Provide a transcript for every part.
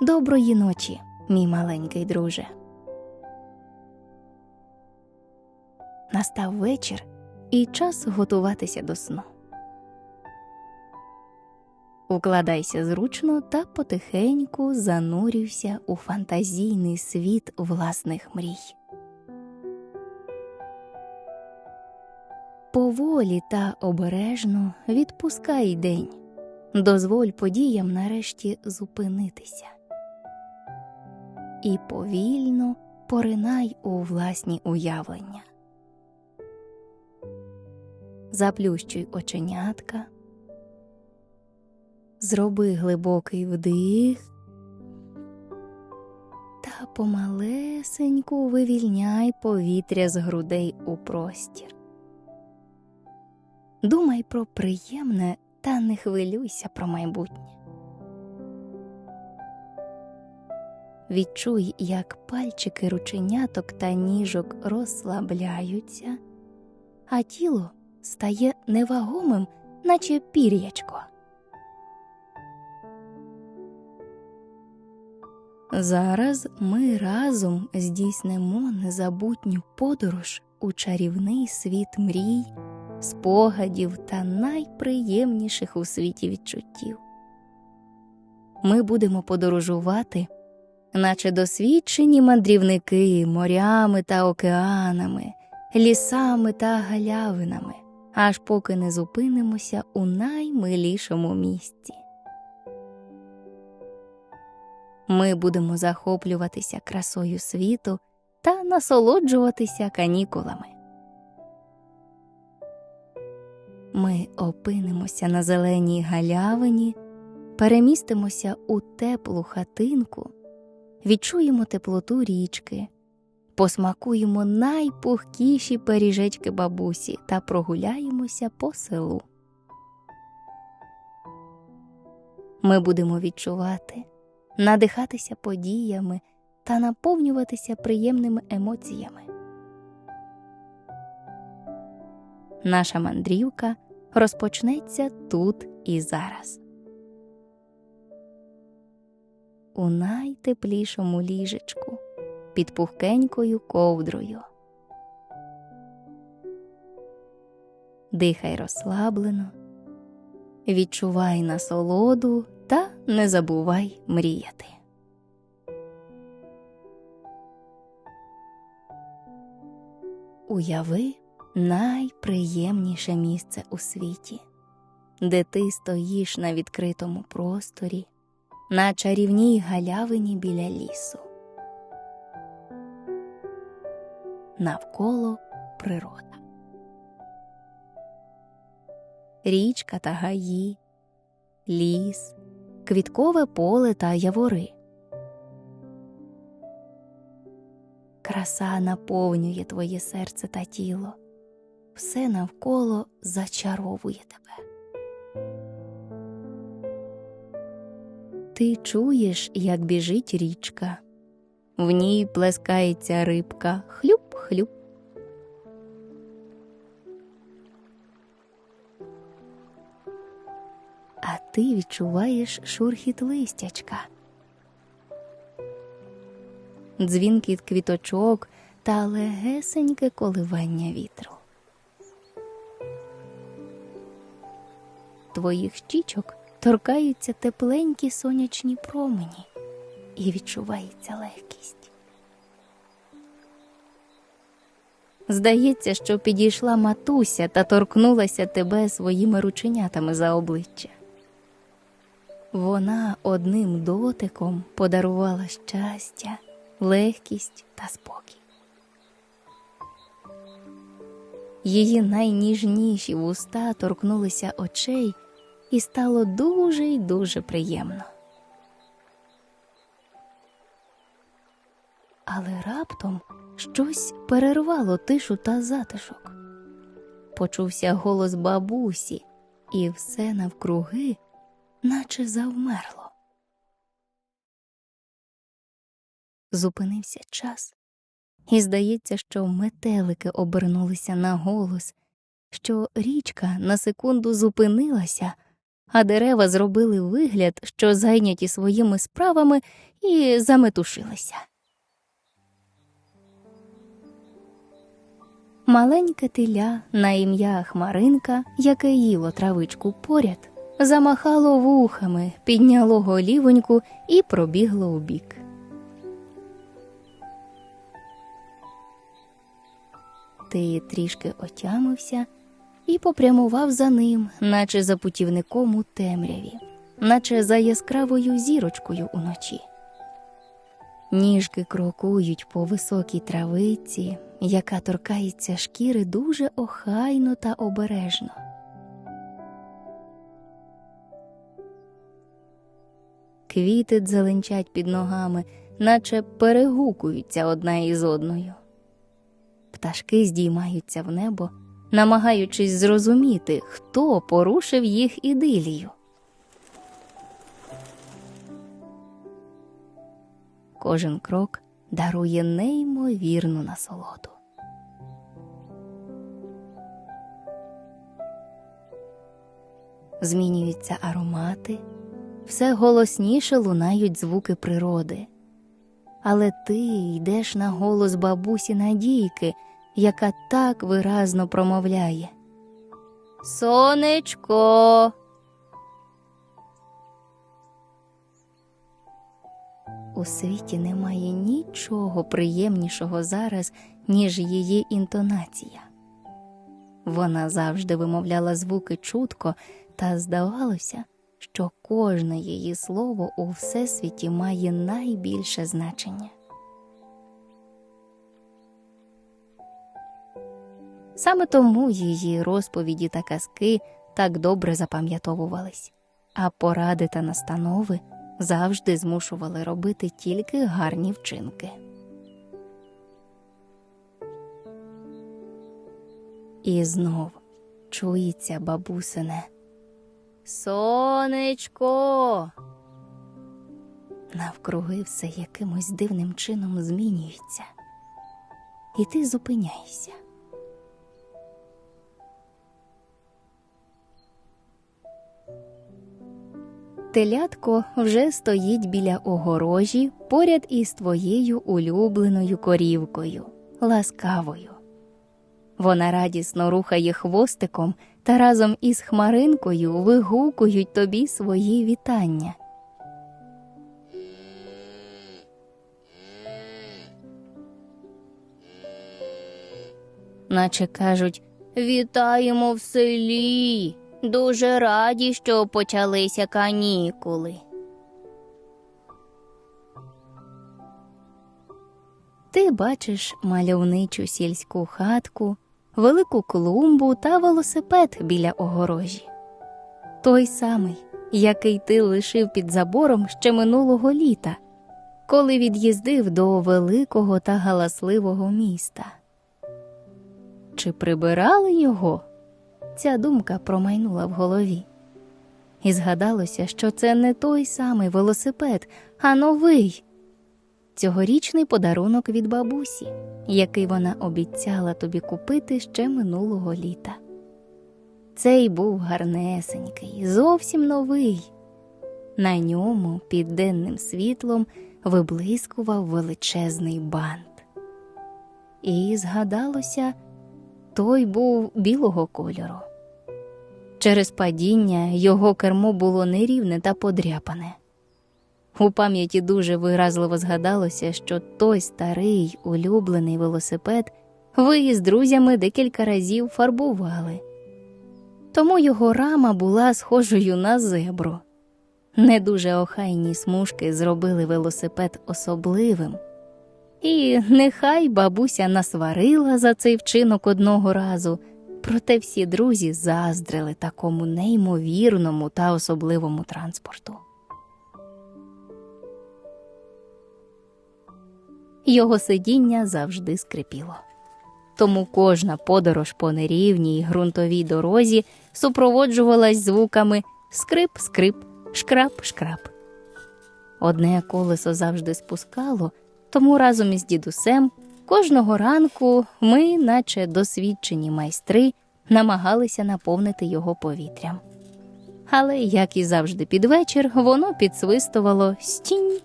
Доброї ночі, мій маленький друже. Настав вечір і час готуватися до сну. Укладайся зручно та потихеньку занурюйся у фантазійний світ власних мрій. Поволі та обережно відпускай день. Дозволь подіям нарешті зупинитися. І повільно поринай у власні уявлення. Заплющуй оченятка, зроби глибокий вдих та помалесеньку вивільняй повітря з грудей у простір. Думай про приємне та не хвилюйся про майбутнє. Відчуй, як пальчики рученяток та ніжок розслабляються, а тіло стає невагомим, наче пір'ячко. Зараз ми разом здійснимо незабутню подорож у чарівний світ мрій, спогадів та найприємніших у світі відчуттів. Ми будемо подорожувати, наче досвідчені мандрівники морями та океанами, лісами та галявинами, аж поки не зупинимося у наймилішому місці. Ми будемо захоплюватися красою світу та насолоджуватися канікулами. Ми опинимося на зеленій галявині, перемістимося у теплу хатинку, відчуємо теплоту річки, посмакуємо найпухкіші пиріжечки бабусі та прогуляємося по селу. Ми будемо відчувати, надихатися подіями та наповнюватися приємними емоціями. Наша мандрівка розпочнеться тут і зараз. У найтеплішому ліжечку під пухкенькою ковдрою. Дихай розслаблено, відчувай насолоду та не забувай мріяти. Уяви найприємніше місце у світі, де ти стоїш на відкритому просторі, на чарівній галявині біля лісу. Навколо природа. Річка та гаї, ліс, квіткове поле та явори. Краса наповнює твоє серце та тіло, все навколо зачаровує тебе. Ти чуєш, як біжить річка, в ній плескається рибка хлюп-хлюп. А ти відчуваєш шурхіт листячка дзвінкіт квіточок та легесеньке коливання вітру. Твоїх щічок торкаються тепленькі сонячні промені і відчувається легкість. Здається, що підійшла матуся та торкнулася тебе своїми рученятами за обличчя. Вона одним дотиком подарувала щастя легкість та спокій. Її найніжніші вуста торкнулися очей, і стало дуже й дуже приємно. Але раптом щось перервало тишу та затишок. Почувся голос бабусі, і все навкруги, наче завмерло. зупинився час, і здається, що метелики обернулися на голос, що річка на секунду зупинилася, а дерева зробили вигляд, що зайняті своїми справами, і заметушилися. Маленьке теля на ім'я Хмаринка, яке їло травичку поряд, замахало вухами, підняло голівоньку і пробігло у бік. Ти трішки отямився і попрямував за ним, наче за путівником у темряві, наче за яскравою зірочкою уночі. Ніжки крокують по високій травиці, яка торкається шкіри дуже охайно та обережно. Квіти дзеленчать під ногами, наче перегукуються одна із одною. Пташки здіймаються в небо, намагаючись зрозуміти, хто порушив їх ідилію. Кожен крок дарує неймовірну насолоду. Змінюються аромати, все голосніше лунають звуки природи. Але ти йдеш на голос бабусі Надійки, яка так виразно промовляє. Сонечко. У світі немає нічого приємнішого зараз, ніж її інтонація. Вона завжди вимовляла звуки чутко, та здавалося, що кожне її слово у всесвіті має найбільше значення. Саме тому її розповіді та казки так добре запам'ятовувались, а поради та настанови завжди змушували робити тільки гарні вчинки. І знов чується бабусине. Сонечко. Навкруги все якимось дивним чином змінюється, і ти зупиняєшся. Телятко вже стоїть біля огорожі поряд із твоєю улюбленою корівкою, ласкавою. Вона радісно рухає хвостиком та разом із хмаринкою вигукують тобі свої вітання. Наче кажуть Вітаємо в селі. Дуже раді, що почалися канікули. Ти бачиш мальовничу сільську хатку, велику клумбу та велосипед біля огорожі. Той самий, який ти лишив під забором ще минулого літа, коли від'їздив до великого та галасливого міста. Чи прибирали його? Ця думка промайнула в голові. І згадалося, що це не той самий велосипед, а новий цьогорічний подарунок від бабусі, який вона обіцяла тобі купити ще минулого літа. Цей був гарнесенький, зовсім новий. На ньому під денним світлом виблискував величезний бант. І згадалося, той був білого кольору. Через падіння його кермо було нерівне та подряпане. У пам'яті дуже виразливо згадалося, що той старий улюблений велосипед ви із друзями декілька разів фарбували, тому його рама була схожою на зебру. Не дуже охайні смужки зробили велосипед особливим. І нехай бабуся насварила за цей вчинок одного разу, проте всі друзі заздрили такому неймовірному та особливому транспорту. Його сидіння завжди скрипіло. Тому кожна подорож по нерівній ґрунтовій дорозі супроводжувалась звуками скрип-скрип, шкрап-шкрап. Одне колесо завжди спускало, тому разом із дідусем кожного ранку ми, наче досвідчені майстри, намагалися наповнити його повітрям. Але, як і завжди під вечір, воно підсвистувало стінь,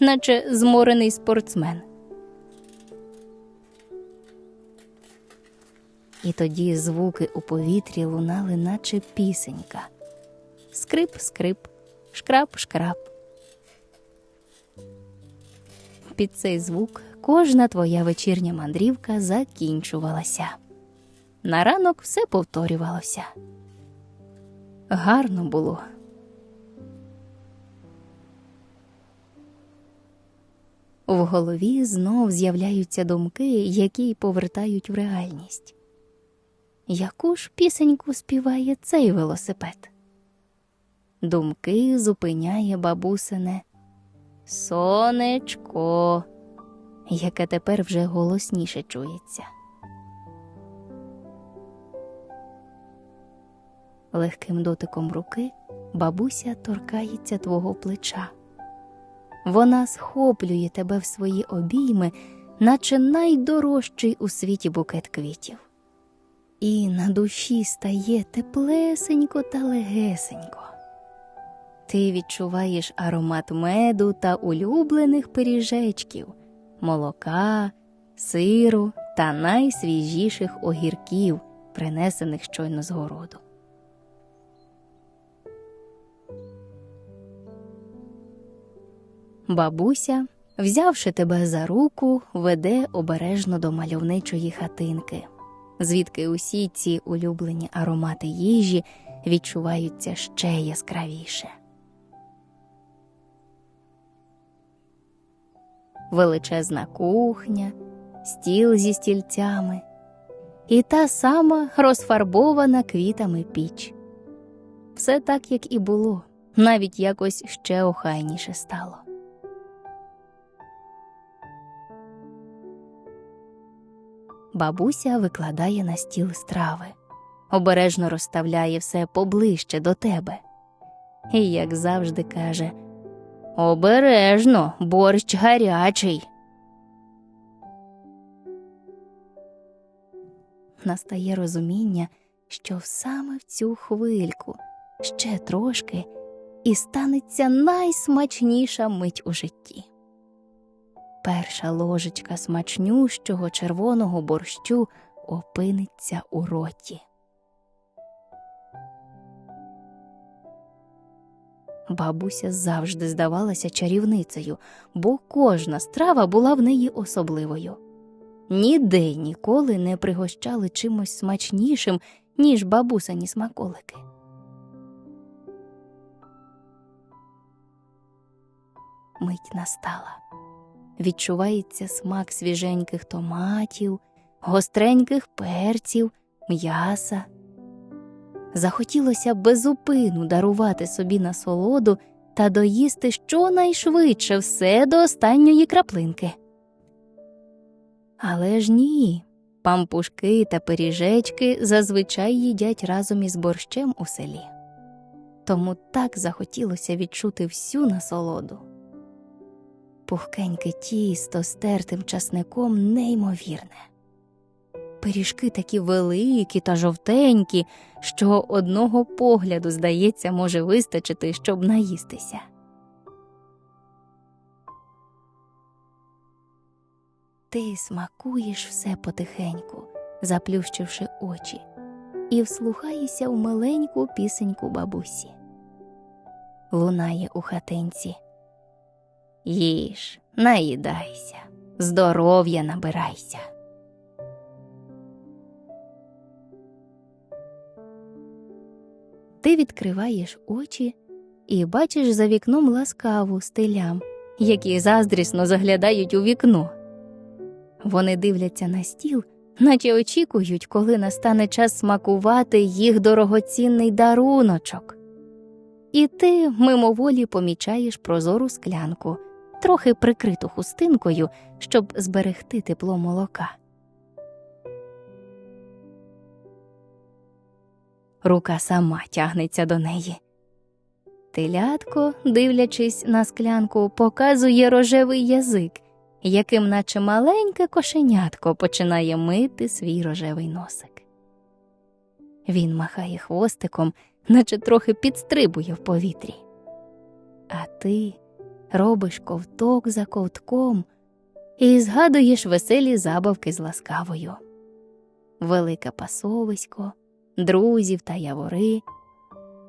наче зморений спортсмен. І тоді звуки у повітрі лунали, наче пісенька. Скрип, скрип, шкраб, шкраб. Під цей звук кожна твоя вечірня мандрівка закінчувалася. На ранок все повторювалося. Гарно було. В голові знов з'являються думки, які повертають в реальність. Яку ж пісеньку співає цей велосипед? Думки зупиняє бабусине Сонечко, яке тепер вже голосніше чується. Легким дотиком руки бабуся торкається твого плеча. Вона схоплює тебе в свої обійми, наче найдорожчий у світі букет квітів. І на душі стає теплесенько та легесенько. Ти відчуваєш аромат меду та улюблених пиріжечків, молока, сиру та найсвіжіших огірків, принесених щойно з городу. Бабуся, взявши тебе за руку, веде обережно до мальовничої хатинки, звідки усі ці улюблені аромати їжі відчуваються ще яскравіше. Величезна кухня, стіл зі стільцями і та сама розфарбована квітами піч. Все так, як і було, навіть якось ще охайніше стало. Бабуся викладає на стіл страви, обережно розставляє все поближче до тебе. І, як завжди, каже Обережно, борщ гарячий. Настає розуміння, що саме в цю хвильку ще трошки і станеться найсмачніша мить у житті. Перша ложечка смачнющого червоного борщу опиниться у роті. Бабуся завжди здавалася чарівницею, бо кожна страва була в неї особливою. Ніде ніколи не пригощали чимось смачнішим, ніж бабусині смаколики. Мить настала. Відчувається смак свіженьких томатів, гостреньких перців, м'яса. Захотілося безупину дарувати собі насолоду та доїсти щонайшвидше все до останньої краплинки. Але ж ні, пампушки та пиріжечки зазвичай їдять разом із борщем у селі. Тому так захотілося відчути всю насолоду. Пухкеньке тісто з тертим часником неймовірне. Пиріжки такі великі та жовтенькі, що одного погляду, здається, може вистачити, щоб наїстися. Ти смакуєш все потихеньку, заплющивши очі, і вслухаєшся в миленьку пісеньку бабусі. Лунає у хатинці. Їж, наїдайся, здоров'я набирайся. Ти відкриваєш очі і бачиш за вікном ласкаву стилям, які заздрісно заглядають у вікно. Вони дивляться на стіл, наче очікують, коли настане час смакувати їх дорогоцінний даруночок. І ти мимоволі помічаєш прозору склянку, трохи прикриту хустинкою, щоб зберегти тепло молока. Рука сама тягнеться до неї. Телятко, дивлячись на склянку, показує рожевий язик, яким, наче маленьке кошенятко, починає мити свій рожевий носик. Він махає хвостиком, наче трохи підстрибує в повітрі. А ти робиш ковток за ковтком і згадуєш веселі забавки з ласкавою. Велике пасовисько, друзів та явори.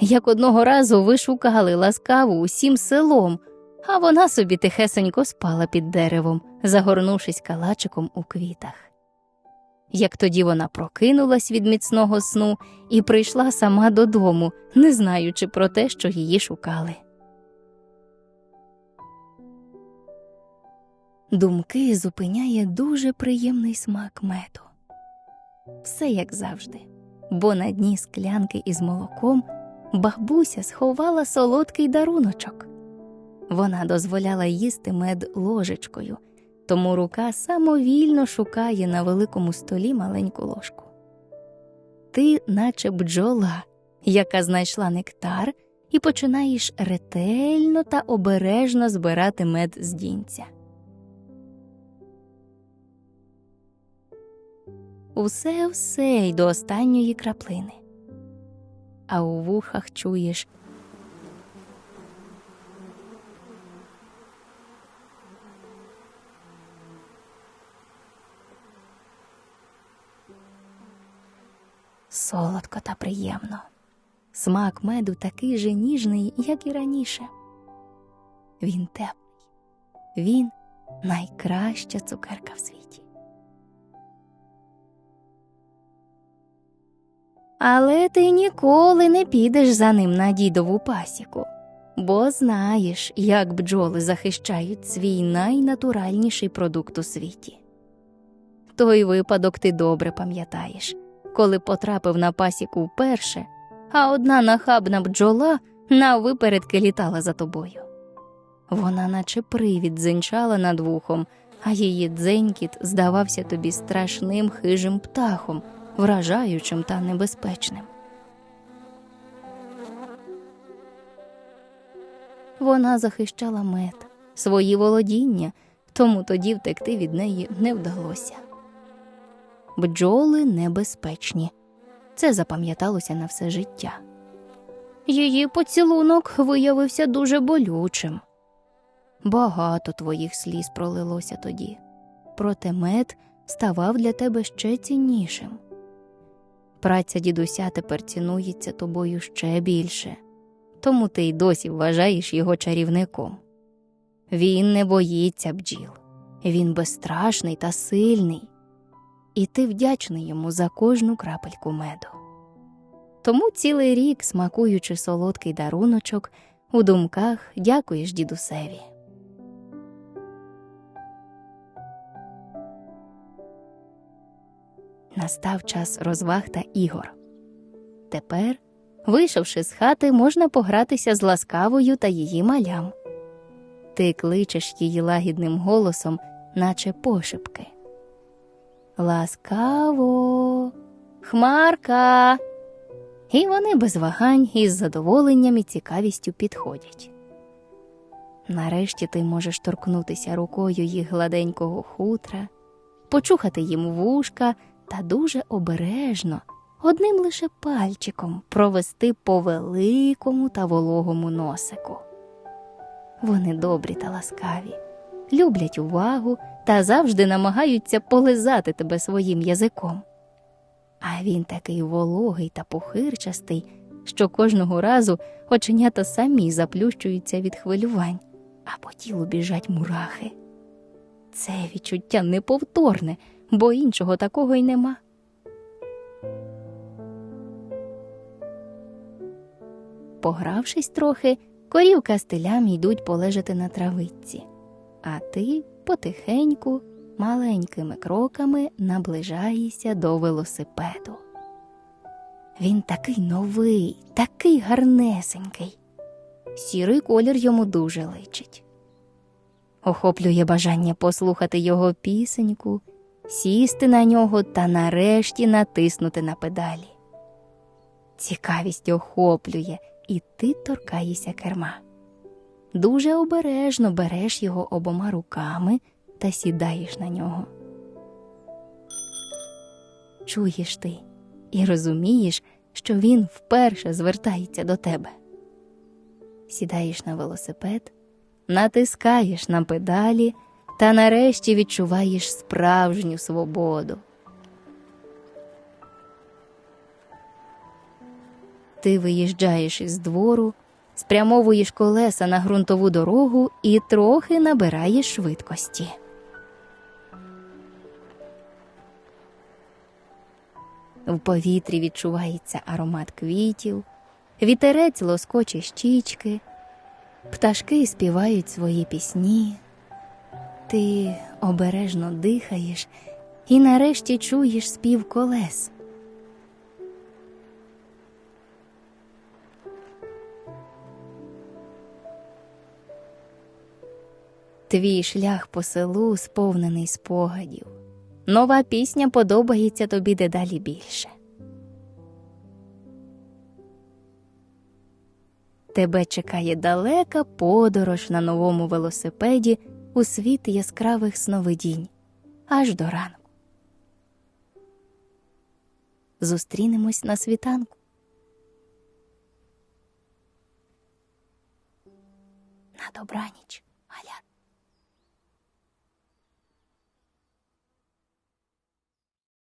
Як одного разу ви шукали ласкаву усім селом, а вона собі тихесенько спала під деревом, загорнувшись калачиком у квітах. Як тоді вона прокинулась від міцного сну і прийшла сама додому, не знаючи про те, що її шукали. Думки зупиняє дуже приємний смак меду. Все як завжди, бо на дні склянки із молоком бабуся сховала солодкий даруночок. Вона дозволяла їсти мед ложечкою, тому рука самовільно шукає на великому столі маленьку ложку. Ти, наче бджола, яка знайшла нектар, і починаєш ретельно та обережно збирати мед з дінця. Усе все й до останньої краплини. А у вухах чуєш солодко та приємно. Смак меду такий же ніжний, як і раніше. Він теплий, він найкраща цукерка в світі. Але ти ніколи не підеш за ним на дідову пасіку, бо знаєш, як бджоли захищають свій найнатуральніший продукт у світі. Той випадок ти добре пам'ятаєш, коли потрапив на пасіку вперше, а одна нахабна бджола навипередки літала за тобою. Вона, наче привід, дзенчала над вухом, а її дзенькіт здавався тобі страшним хижим птахом, вражаючим та небезпечним. Вона захищала мед, свої володіння, тому тоді втекти від неї не вдалося. Бджоли небезпечні. Це запам'яталося на все життя. Її поцілунок виявився дуже болючим. Багато твоїх сліз пролилося тоді, проте мед ставав для тебе ще ціннішим. Праця дідуся тепер цінується тобою ще більше, тому ти й досі вважаєш його чарівником. Він не боїться бджіл, він безстрашний та сильний, і ти вдячний йому за кожну крапельку меду. Тому цілий рік, смакуючи солодкий даруночок, у думках дякуєш дідусеві. Настав час розваг та ігор. Тепер, вийшовши з хати, можна погратися з ласкавою та її малям. Ти кличеш її лагідним голосом, наче пошепки. Ласкаво, хмарка. І вони без вагань із задоволенням і цікавістю підходять. Нарешті ти можеш торкнутися рукою їх гладенького хутра, почухати їм вушка та дуже обережно, одним лише пальчиком провести по великому та вологому носику. Вони добрі та ласкаві, люблять увагу та завжди намагаються полизати тебе своїм язиком. А він такий вологий та похирчастий, що кожного разу оченята самі заплющуються від хвилювань, а по тілу біжать мурахи. Це відчуття неповторне, бо іншого такого й нема. Погравшись трохи, корівка з телями йдуть полежати на травичці, а ти потихеньку, маленькими кроками наближаєшся до велосипеду. Він такий новий, такий гарнесенький. Сірий колір йому дуже личить. Охоплює бажання послухати його пісеньку, сісти на нього та нарешті натиснути на педалі. Цікавість охоплює, і ти торкаєшся керма. Дуже обережно береш його обома руками та сідаєш на нього. Чуєш ти і розумієш, що він вперше звертається до тебе. Сідаєш на велосипед, натискаєш на педалі та нарешті відчуваєш справжню свободу. Ти виїжджаєш із двору, спрямовуєш колеса на ґрунтову дорогу і трохи набираєш швидкості. В повітрі відчувається аромат квітів, вітерець лоскоче щічки, пташки співають свої пісні. Ти обережно дихаєш і нарешті чуєш спів колес. Твій шлях по селу сповнений спогадів. Нова пісня подобається тобі дедалі більше. Тебе чекає далека подорож на новому велосипеді у світ яскравих сновидінь аж до ранку. Зустрінемось на світанку. На добраніч.